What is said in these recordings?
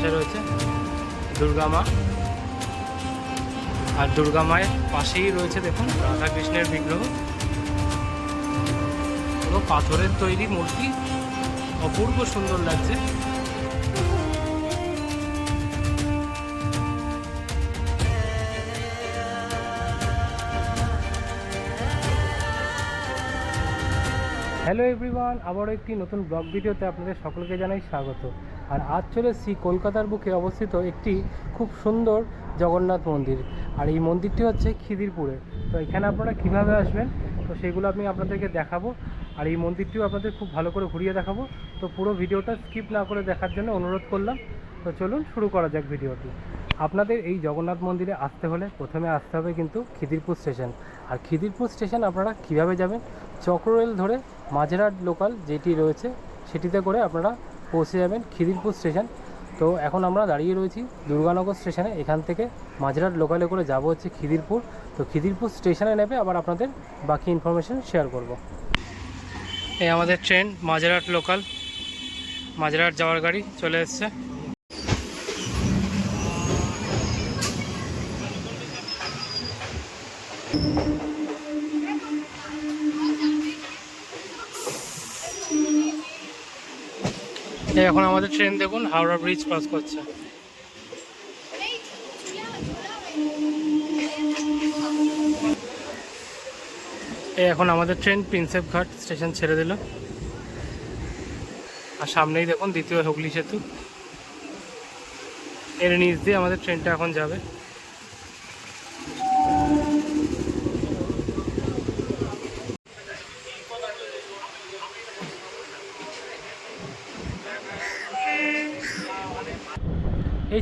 পাশে রয়েছে দুর্গা মা। আর দুর্গা মায়ের পাশেই রয়েছে দেখুন রাধা কৃষ্ণের বিগ্রহ। পুরো পাথরের তৈরি মূর্তি অপূর্ব সুন্দর লাগছে। হ্যালো এভরিওয়ান আবারও একটি নতুন ব্লগ ভিডিওতে আপনাদের সকলকে জানাই স্বাগত। আর আজ চলে এসেছি কলকাতার বুকে অবস্থিত একটি খুব সুন্দর জগন্নাথ মন্দির। আর এই মন্দিরটি হচ্ছে খিদিরপুরে। তো এখানে আপনারা কীভাবে আসবেন? তো সেগুলো আমি আপনাদেরকে দেখাবো। আর এই মন্দিরটিও আপনাদের খুব ভালো করে ঘুরিয়ে দেখাবো। তো পুরো ভিডিওটা স্কিপ না করে দেখার জন্য অনুরোধ করলাম। তো চলুন শুরু করা যাক ভিডিওটি। আপনাদের এই জগন্নাথ মন্দিরে আসতে হলে প্রথমে আসতে হবে কিন্তু খিদিরপুর স্টেশন। আর খিদিরপুর স্টেশন আপনারা কীভাবে যাবেন? চক্ররেল ধরে মাঝেরহাট লোকাল যেটি রয়েছে, সেটিতে করে আপনারা পৌঁছে যাবেন, খিদিরপুর স্টেশন। তো এখন আমরা দাঁড়িয়ে রয়েছি দুর্গানগর স্টেশনে। এখান থেকে মাঝরাট লোকালে করে যাব হচ্ছে খিদিরপুর। তো খিদিরপুর স্টেশনে নেবে, আবার আপনাদের বাকি ইনফরমেশন শেয়ার করব। এই আমাদের ট্রেন মাঝরাট লোকাল মাঝরাট যাওয়ার গাড়ি চলে এসছে। এখন আমাদের ট্রেন দেখুন, হাওড়া ব্রিজ পাস করছে। এখন আমাদের ট্রেন প্রিন্সেপ ঘাট স্টেশন ছেড়ে দিল। আর সামনেই দেখুন, দ্বিতীয় হুগলি সেতু। এর নিচ দিয়ে আমাদের ট্রেনটা এখন যাবে।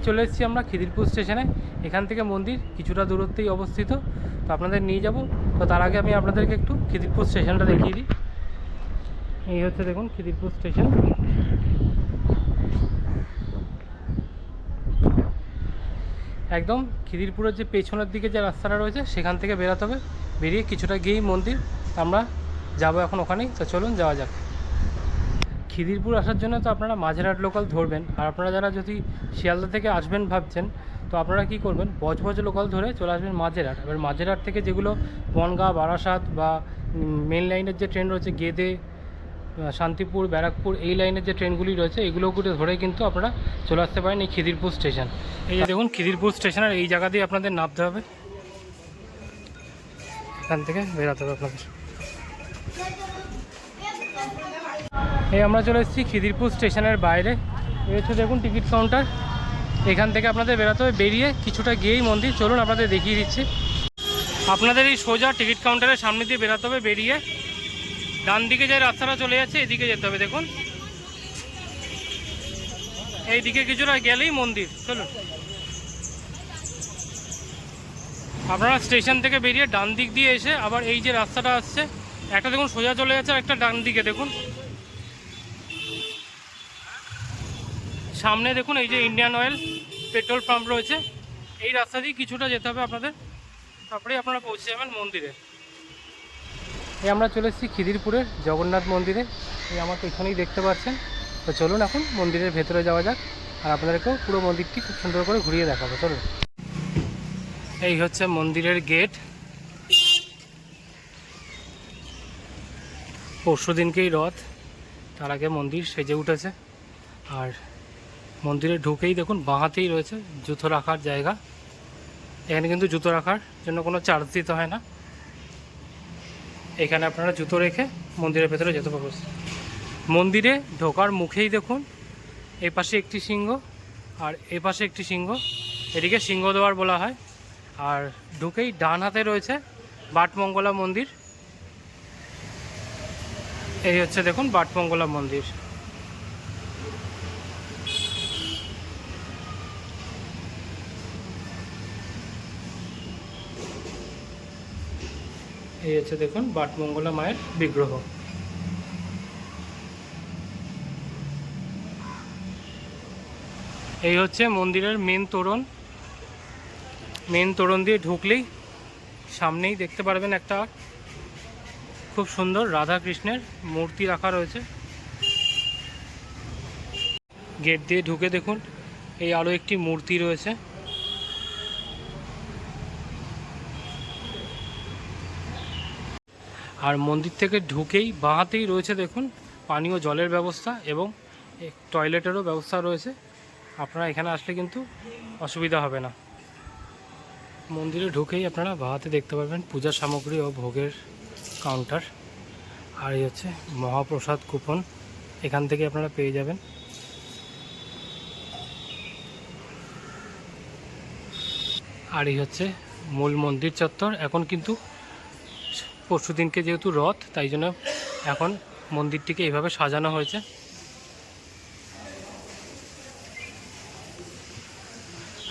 চলে এসেছি আমরা খিদিরপুর স্টেশনে। এখান থেকে মন্দির কিছুটা দূরত্বেই অবস্থিত। তো আপনাদের নিয়ে যাব। তো তার আগে আমি আপনাদেরকে একটু খিদিরপুর স্টেশনটা দেখিয়ে দিই। এই হচ্ছে দেখুন খিদিরপুর স্টেশন। একদম খিদিরপুরের যে পেছনের দিকে যে রাস্তাটা রয়েছে, সেখান থেকে বেরাতে হবে। বেরিয়ে কিছুটা গিয়েই মন্দির। আমরা যাব এখন ওখানেই। তো চলুন যাওয়া যাক। খিদিরপুর আসার জন্য তো আপনারা মাঝেরহাট লোকাল ধরবেন। আর আপনারা যারা যদি শিয়ালদা থেকে আসবেন ভাবছেন, তো আপনারা কি করবেন? বজবজ লোকাল ধরে চলে আসবেন মাঝেরহাট। এবার মাঝেরহাট থেকে যেগুলো বনগাঁ, বারাসাত বা মেন লাইনের যে ট্রেন রয়েছে, গেদে শান্তিপুর, ব্যারাকপুর, এই লাইনের যে ট্রেনগুলি রয়েছে, এগুলো করে ধরে কিন্তু আপনারা চলে আসতে পারেন এই খিদিরপুর স্টেশন এই যে দেখুন, খিদিরপুর স্টেশনের এই জায়গা দিয়ে আপনাদের নামতে হবে। এখান থেকে বেরাতে হবে আপনাদের। এই আমরা চলে এসেছি খিদিরপুর স্টেশনের বাইরে। হচ্ছে দেখুন টিকিট কাউন্টার। এখান থেকে আপনাদের বেরোতে হবে। বেরিয়ে কিছুটা গিয়েই মন্দির। চলুন আপনাদের দেখিয়ে দিচ্ছি। আপনাদের এই সোজা টিকিট কাউন্টারের সামনে দিয়ে বেরোতে হবে। বেরিয়ে ডান দিকে যে রাস্তাটা চলে যাচ্ছে, এদিকে যেতে হবে। দেখুন। এইদিকে কিছুটা গেলেই মন্দির। চলুন। আপনারা স্টেশন থেকে বেরিয়ে ডান দিক দিয়ে এসে আবার এই যে রাস্তাটা আসছে, একটা দেখুন সোজা চলে যাচ্ছে আর একটা ডান দিকে। দেখুন। সামনে দেখুন, এই যে ইন্ডিয়ান অয়েল পেট্রোল পাম্প রয়েছে। এই রাস্তা দিয়ে কিছুটা যেতে হবে আপনাদের। তারপরেই আপনারা পৌঁছে যাবেন মন্দিরে। এই আমরা চলে এসেছি খিদিরপুরের জগন্নাথ মন্দিরে। এই আমার পেছনেই দেখতে পাচ্ছেন। তো চলুন এখন মন্দিরের ভেতরে যাওয়া যাক। আর আপনাদেরকেও পুরো মন্দিরটি খুব সুন্দর করে ঘুরিয়ে দেখাবো। চলুন। এই হচ্ছে মন্দিরের গেট। পরশু দিনকেই রথ। তার আগে মন্দির সেজে উঠেছে। আর মন্দিরে ঢুকেই দেখুন, বাঁহাতেই রয়েছে জুতো রাখার জায়গা। এখানে কিন্তু জুতো রাখার জন্য কোনো চার্জ দিতে হয় না। এখানে আপনারা জুতো রেখে মন্দিরের ভেতরে যেতে পারবেন। মন্দিরে ঢোকার মুখেই দেখুন, এই পাশে একটি সিংহ আর এ পাশে একটি সিংহ। এদিকে সিংহদ্বার বলা হয়। আর ঢুকেই ডান হাতে রয়েছে বাটমঙ্গলা মন্দির। এই হচ্ছে দেখুন বাটমঙ্গলা মন্দির। এই হচ্ছে দেখুন বাটমঙ্গলা মায়ের বিগ্রহ। এই হচ্ছে মন্দিরের মেন তোরণ। মেন তোরণ দিয়ে ঢুকলেই সামনেই দেখতে পারবেন একটা খুব সুন্দর রাধা কৃষ্ণের মূর্তি রাখা রয়েছে। গেট দিয়ে ঢুকে দেখুন, এই আরও একটি মূর্তি রয়েছে। আর মন্দির থেকে ঢুকেই বাঁহাতেই রয়েছে দেখুন, পানীয় জলের ব্যবস্থা এবং টয়লেটেরও ব্যবস্থা রয়েছে। আপনারা এখানে আসলে কিন্তু অসুবিধা হবে না। মন্দিরে ঢুকেই আপনারা বাঁহাতে দেখতে পারবেন পূজার সামগ্রী ও ভোগের কাউন্টার। আর এই হচ্ছে মহাপ্রসাদ কুপন, এখান থেকে আপনারা পেয়ে যাবেন। আর এই হচ্ছে মূল মন্দির চত্বর, এখন কিন্তু পরশু দিনকে যেহেতু রথ, তাই জন্য এখন মন্দিরটিকে এইভাবে সাজানো হয়েছে।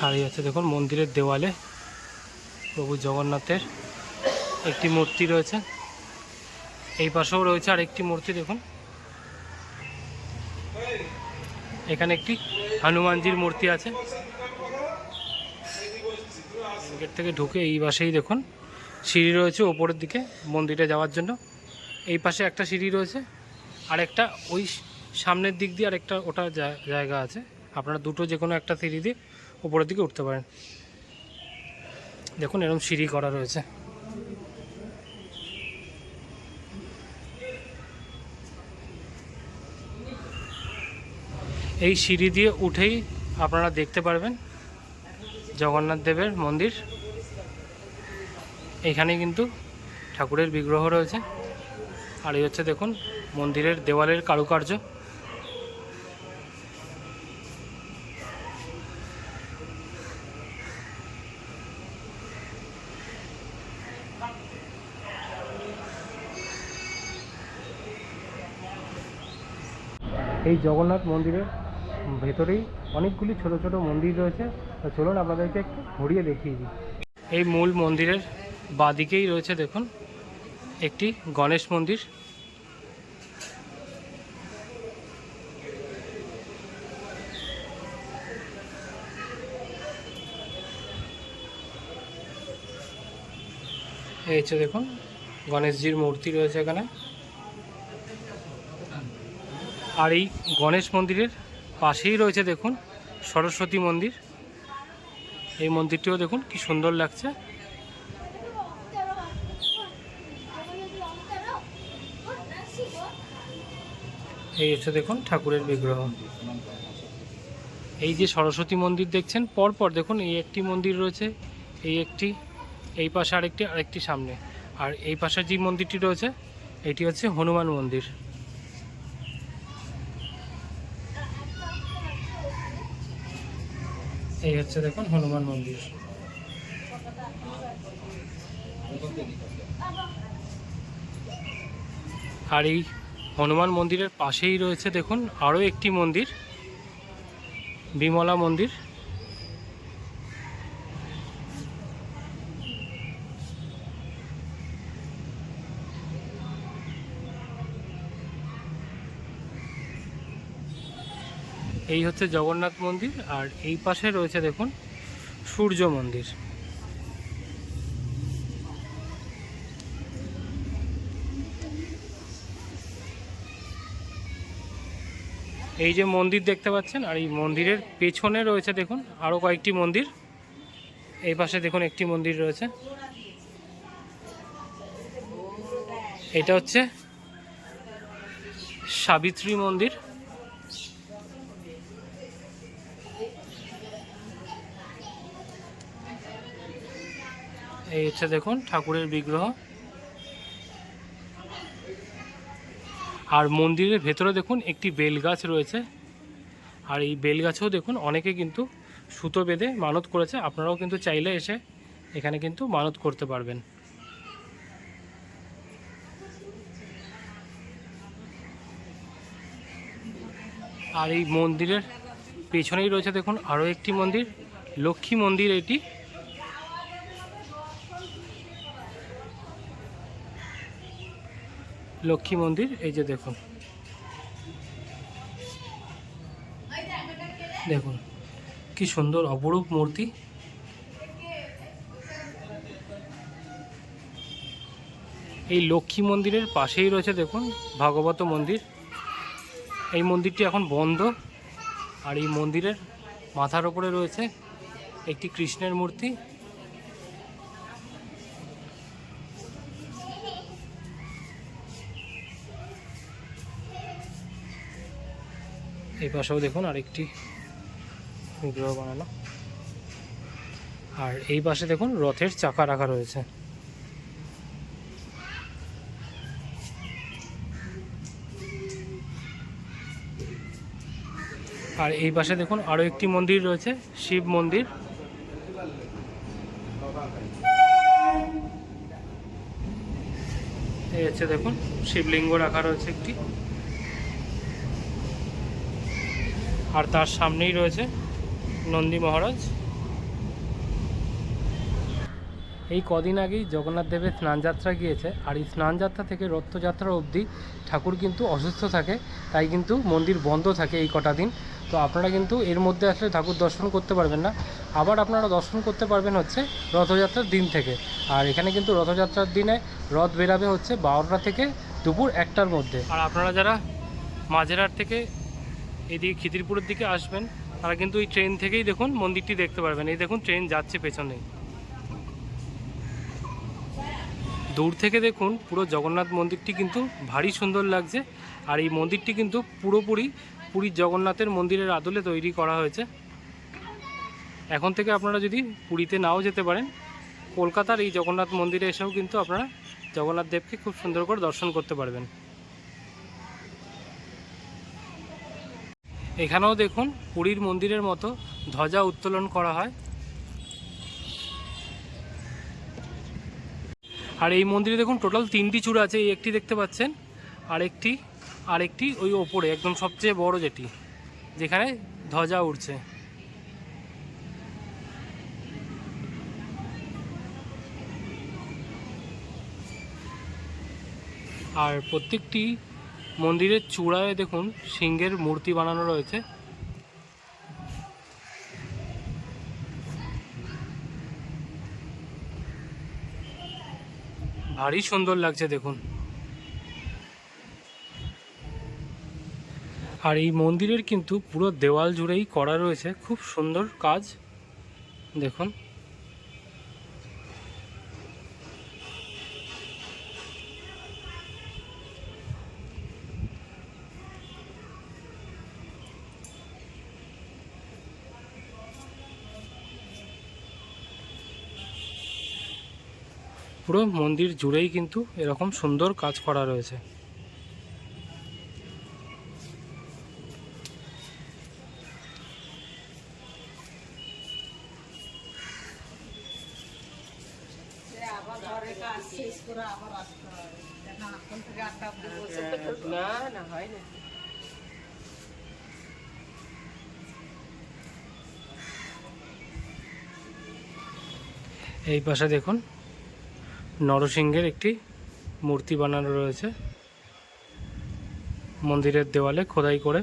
আর এই হচ্ছে দেখুন মন্দিরের দেওয়ালে প্রভু জগন্নাথের একটি মূর্তি রয়েছে। এই পাশেও রয়েছে আর একটি মূর্তি দেখুন। এখানে একটি হনুমানজির মূর্তি আছে। গেট থেকে ঢুকে এই পাশেই দেখুন। সিঁড়ি রয়েছে ওপরের দিকে মন্দিরে যাওয়ার জন্য। এই পাশে একটা সিঁড়ি রয়েছে, আর একটা ওই সামনের দিক দিয়ে আরেকটা ওটা জায়গা আছে। আপনারা দুটো যে কোনো একটা সিঁড়ি দিয়ে ওপরের দিকে উঠতে পারেন। দেখুন এরকম সিঁড়ি করা রয়েছে। এই সিঁড়ি দিয়ে উঠেই আপনারা দেখতে পারবেন জগন্নাথ দেবের মন্দির। এখানে কিন্তু ঠাকুরের বিগ্রহ রয়েছে। আর এই হচ্ছে দেখুন, মন্দিরের দেওয়ালের কারুকার্য। এই জগন্নাথ মন্দিরের ভেতরেই অনেকগুলি ছোট ছোট মন্দির রয়েছে। তো চলুন আপনাদেরকে একটু ঘুরিয়ে দেখিয়ে দিই। এই মূল মন্দিরের বাদিকেই রয়েছে দেখুন, একটি গণেশ মন্দির। এই হচ্ছে দেখুন, গণেশজির মূর্তি রয়েছে এখানে। আর এই গণেশ মন্দিরের পাশেই রয়েছে দেখুন, সরস্বতী মন্দির। এই মন্দিরটিও দেখুন, কি সুন্দর লাগছে। এই হচ্ছে দেখুন ঠাকুরের বিগ্রহ। এই যে সরস্বতী মন্দির দেখছেন, পরপর দেখুন এই একটি মন্দির রয়েছে, এই একটি, এই পাশে আরেকটি আরেকটি সামনে। আর এই পাশে যে মন্দিরটি রয়েছে, এটি হচ্ছে হনুমান মন্দির। এই হচ্ছে দেখুন হনুমান মন্দির। আর এই হনুমান মন্দিরের পাশেই রয়েছে, দেখুন, আরও একটি মন্দির, বিমলা মন্দির। এই হচ্ছে জগন্নাথ মন্দির, আর এই পাশে রয়েছে, দেখুন, সূর্য মন্দির। এই যে মন্দির দেখতে পাচ্ছেন, আর এই মন্দিরের পেছনে রয়েছে দেখুন আরও কয়েকটি মন্দির। এই পাশে দেখুন একটি মন্দির রয়েছে। এটা হচ্ছে সাবিত্রী মন্দির। এই হচ্ছে দেখুন ঠাকুরের বিগ্রহ। আর মন্দিরের ভেতরে দেখুন একটি বেল গাছ রয়েছে। আর এই বেল গাছেও দেখুন অনেকে কিন্তু সুতো বেঁধে মানত করেছে। আপনারাও কিন্তু চাইলে এসে এখানে কিন্তু মানত করতে পারবেন। আর এই মন্দিরের পেছনেই রয়েছে দেখুন আরও একটি মন্দির, লক্ষ্মী মন্দির এটি। লক্ষ্মী মন্দির, এই যে দেখুন। দেখুন, কি সুন্দর অপরূপ মূর্তি। এই লক্ষ্মী মন্দিরের পাশেই রয়েছে, দেখুন, ভাগবত মন্দির। এই মন্দিরটি এখন বন্ধ, আর এই মন্দিরের মাথার ওপরে রয়েছে একটি কৃষ্ণের মূর্তি। পাশেও দেখুন, আরেকটি বিগ্রহ বানানো। আর এই পাশে দেখুন, রথের চাকা রাখা রয়েছে। আর এই পাশে দেখুন, আরও একটি মন্দির রয়েছে, শিব মন্দির। এই হচ্ছে দেখুন, শিবলিঙ্গ রাখা রয়েছে একটি। আর তার সামনেই রয়েছে নন্দী মহারাজ। এই কদিন আগেই জগন্নাথ দেবের স্নানযাত্রা গিয়েছে, আর এই স্নানযাত্রা থেকে রথযাত্রা অবধি ঠাকুর কিন্তু অসুস্থ থাকে, তাই কিন্তু মন্দির বন্ধ থাকে এই কটা দিন। তো আপনারা কিন্তু এর মধ্যে আসলে ঠাকুর দর্শন করতে পারবেন না। আবার আপনারা দর্শন করতে পারবেন হচ্ছে রথযাত্রার দিন থেকে। আর এখানে কিন্তু রথযাত্রার দিনে রথ বেরাবে হচ্ছে বারোটা থেকে দুপুর একটার মধ্যে। আর আপনারা যারা মাঝেরহাট থেকে এদিকে খিদিরপুরের দিকে আসবেন, তারা কিন্তু এই ট্রেন থেকেই দেখুন মন্দিরটি দেখতে পারবেন। এই দেখুন ট্রেন যাচ্ছে পেছনেই। দূর থেকে দেখুন পুরো জগন্নাথ মন্দিরটি কিন্তু ভারী সুন্দর লাগছে, আর এই মন্দিরটি কিন্তু পুরোপুরি পুরীর জগন্নাথের মন্দিরের আদলে তৈরি করা হয়েছে। এখন থেকে আপনারা যদি পুরীতে নাও যেতে পারেন, কলকাতার এই জগন্নাথ মন্দিরে এসেও কিন্তু আপনারা জগন্নাথ দেবকে খুব সুন্দর করে দর্শন করতে পারবেন। এখানেও দেখুন পুরীর মন্দিরের মতো ধ্বজা উত্তোলন করা হয়। আর এই মন্দিরে দেখুন টোটাল তিনটি চূড়া আছে, এই একটি দেখতে পাচ্ছেন, আরেকটি আরেকটি ওই ওপরে, একদম সবচেয়ে বড় যেটি, যেখানে ধ্বজা উড়ছে। আর প্রত্যেকটি মন্দিরের চূড়ায় দেখুন সিংহের মূর্তি বানানো রয়েছে। ভারী সুন্দর লাগছে দেখুন। আর এই মন্দিরের কিন্তু পুরো দেওয়াল জুড়েই করা রয়েছে। খুব সুন্দর কাজ। দেখুন। পুরো মন্দির জুড়েই কিন্তু এরকম সুন্দর কাজ করা রয়েছে। না না হয় না। এই পাশে দেখুন নরসিংহের একটি মূর্তি বানানো রয়েছে। মন্দিরের দেওয়ালে খোদাই করে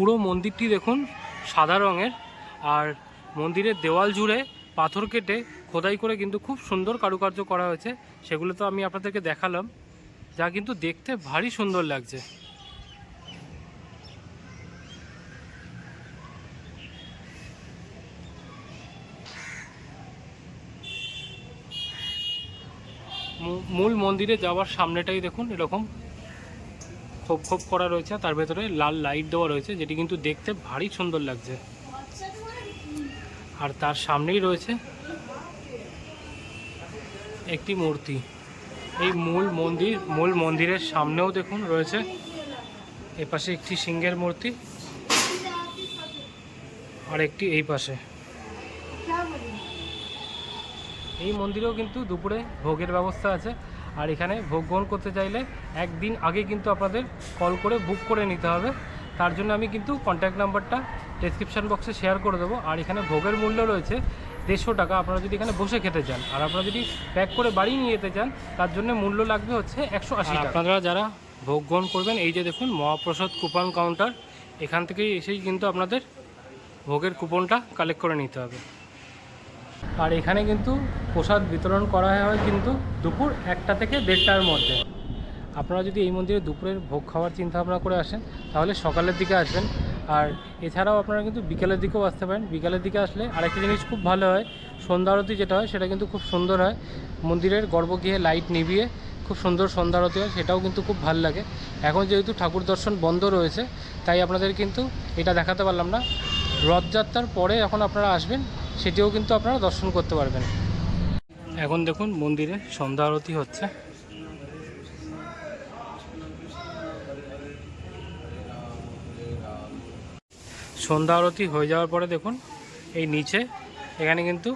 পুরো মন্দিরটি দেখুন সাদা রঙের। আর মন্দিরের দেওয়াল জুড়ে পাথর কেটে খোদাই করে কিন্তু খুব সুন্দর কারুকার্য করা হয়েছে। সেগুলো তো আমি আপনাদেরকে দেখালাম, যা কিন্তু দেখতে ভারী সুন্দর লাগছে। মূল মন্দিরে যাওয়ার সামনেটাই দেখুন, এরকম খোপ খোপ করা রয়েছে তার ভেতরে লাল লাইট দেওয়া রয়েছে, যেটি কিন্তু দেখতে ভারী সুন্দর লাগছে। আর তার সামনেই রয়েছে একটি মূর্তি। এই মূল মন্দির, মূল মন্দিরের সামনেও দেখুন রয়েছে এপাশে একটি সিংহের মূর্তি আর একটি এই পাশে। এই মন্দিরেও কিন্তু দুপুরে ভোগের ব্যবস্থা আছে। আর এখানে ভোগ গ্রহণ করতে চাইলে একদিন আগে কিন্তু আপনাদের কল করে বুক করে নিতে হবে। তার জন্য আমি কিন্তু কন্ট্যাক্ট নাম্বারটা ডেসক্রিপশান বক্সে শেয়ার করে দেবো। আর এখানে ভোগের মূল্য রয়েছে দেড়শো টাকা। আপনারা যদি এখানে বসে খেতে চান আর আপনারা যদি প্যাক করে বাড়ি নিয়ে যেতে চান তার জন্য মূল্য লাগবে হচ্ছে একশো আশি আপনারা যারা ভোগ গ্রহণ করবেন এই যে দেখুন মহাপ্রসাদ কুপন কাউন্টার এখান থেকেই এসেই কিন্তু আপনাদের ভোগের কুপনটা কালেক্ট করে নিতে হবে। আর এখানে কিন্তু প্রসাদ বিতরণ করা হয় কিন্তু দুপুর একটা থেকে দেড়টার মধ্যে। আপনারা যদি এই মন্দিরে দুপুরের ভোগ খাওয়ার চিন্তা ভাবনা করে আসেন, তাহলে সকালের দিকে আসবেন। আর এছাড়াও আপনারা কিন্তু বিকেলের দিকেও আসতে পারেন। বিকেলের দিকে আসলে আরেকটা জিনিস খুব ভালো হয়, সন্ধ্যা আরতি যেটা হয়, সেটা কিন্তু খুব সুন্দর হয়। মন্দিরের গর্ভগৃহে লাইট নিভিয়ে খুব সুন্দর সন্ধ্যা আরতি হয়, সেটাও কিন্তু খুব ভালো লাগে। এখন যেহেতু ঠাকুর দর্শন বন্ধ রয়েছে, তাই আপনাদের কিন্তু এটা দেখাতে পারলাম না। রথযাত্রার পরে এখন আপনারা আসবেন সেটিও কিন্তু আপনারা দর্শন করতে পারবেন। এখন দেখুন মন্দিরে সন্ধ্যা আরতি হচ্ছে। সন্ধ্যা আরতি হয়ে যাওয়ার পরে দেখুন, এই নিচে এখানে কিন্তু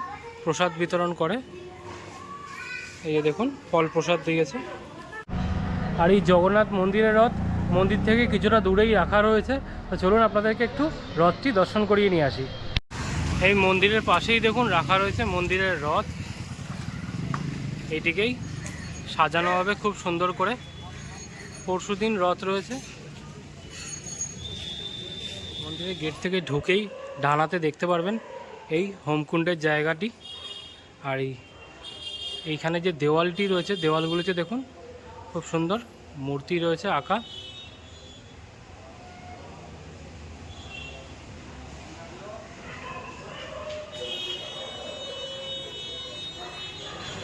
প্রসাদ বিতরণ করে। এই দেখুন, ফল প্রসাদ দিয়েছে। আর এই জগন্নাথ মন্দিরের রথ মন্দির থেকে কিছুটা দূরেই রাখা রয়েছে। তো চলুন আপনাদেরকে একটু রথটি দর্শন করিয়ে নিয়ে আসি। এই মন্দিরের পাশেই দেখুন রাখা রয়েছে মন্দিরের রথ। এইটিকেই সাজানো হবে খুব সুন্দর করে। পরশুদিন রথ রয়েছে। মন্দিরের গেট থেকে ঢুকেই ডানাতে দেখতে পারবেন এই হোমকুণ্ডের জায়গাটি। আর এই এইখানে যে দেওয়ালটি রয়েছে, দেওয়ালগুলিতে দেখুন খুব সুন্দর মূর্তি রয়েছে আঁকা।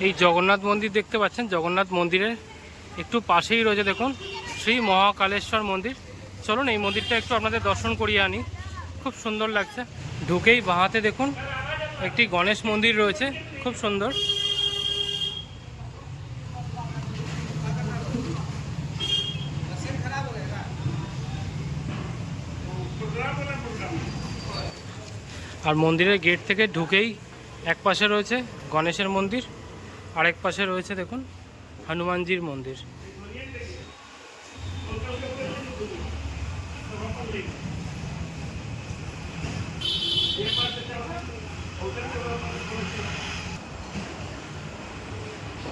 এই জগন্নাথ মন্দির দেখতে পাচ্ছেন, জগন্নাথ মন্দিরের একটু পাশেই রয়েছে দেখুন, শ্রী মহাকালেশ্বর মন্দির। চলুন, এই মন্দিরটা একটু আপনাদের দর্শন করিয়ে আনি। খুব সুন্দর লাগছে। ঢুকেই বাঁহাতে দেখুন, একটি গণেশ মন্দির রয়েছে, খুব সুন্দর। আর মন্দিরের গেট থেকে ঢুকেই এক পাশে রয়েছে গণেশের মন্দির। আরেক পাশে রয়েছে দেখুন হনুমানজির মন্দির।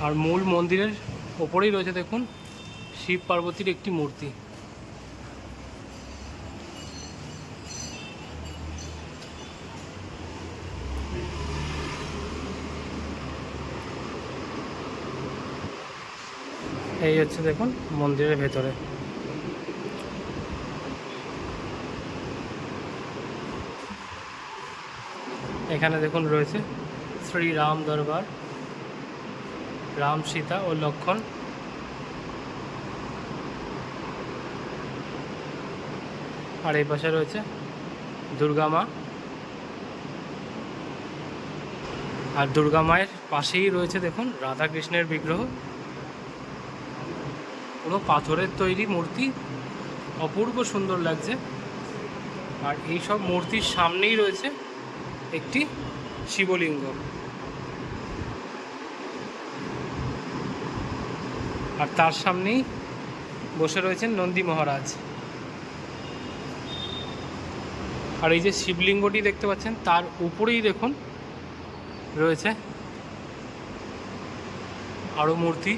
আর মূল মন্দিরের ওপরেই রয়েছে দেখুন শিব পার্বতীর একটি মূর্তি। এই হচ্ছে দেখুন মন্দিরের ভেতরে। এখানে দেখুন রয়েছে শ্রী রাম দরবার, রাম সীতা ও লক্ষণ। আর এই পাশে রয়েছে দুর্গা মা। আর দুর্গা মায়ের পাশেই রয়েছে দেখুন রাধা কৃষ্ণের বিগ্রহ। পুরো পাথরের তৈরি মূর্তি। অপূর্ব সুন্দর লাগছে। আর এই সব মূর্তির সামনেই রয়েছে একটি শিবলিঙ্গ। আর তার সামনেই বসে রয়েছেন নন্দী মহারাজ। আর এই যে শিবলিঙ্গটি দেখতে পাচ্ছেন, তার উপরেই দেখুন, রয়েছে আরও মূর্তি।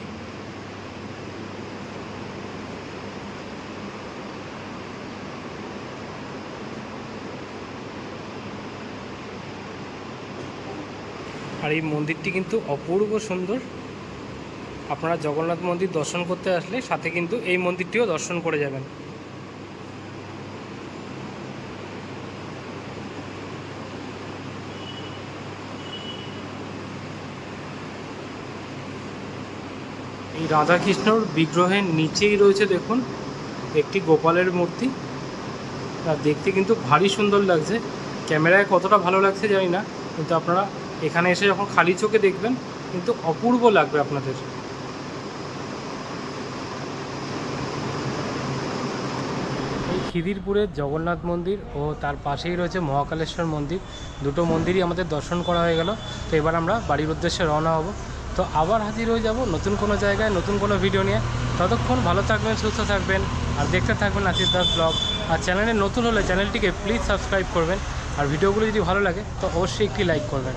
আর এই মন্দিরটি কিন্তু অপূর্ব সুন্দর। আপনারা জগন্নাথ মন্দির দর্শন করতে আসলে সাথে কিন্তু এই মন্দিরটিও দর্শন করে যাবেন। এই রাধাকৃষ্ণর বিগ্রহের নিচেই রয়েছে দেখুন, একটি গোপালের মূর্তি। দেখতে কিন্তু ভারী সুন্দর লাগছে। ক্যামেরায় কতটা ভালো লাগছে জানি না, কিন্তু আপনারা এখানে এসে যখন খালি চোখে দেখবেন, কিন্তু অপূর্ব লাগবে আপনাদের। এই খিদিরপুরের জগন্নাথ মন্দির ও তার পাশেই রয়েছে মহাকালেশ্বর মন্দির। দুটো মন্দিরই আমাদের দর্শন করা হয়ে গেল। তো এবার আমরা বাড়ির উদ্দেশ্যে রওনা হব। তো আবার হাজির হয়ে যাব নতুন কোনো জায়গায়, নতুন কোনো ভিডিও নিয়ে। ততক্ষণ ভালো থাকবেন, সুস্থ থাকবেন, আর দেখতে থাকবেন আশিস দাস ব্লগ। আর চ্যানেলে নতুন হলে চ্যানেলটিকে প্লিজ সাবস্ক্রাইব করবেন। আর ভিডিওগুলো যদি ভালো লাগে, তো অবশ্যই একটি লাইক করবেন।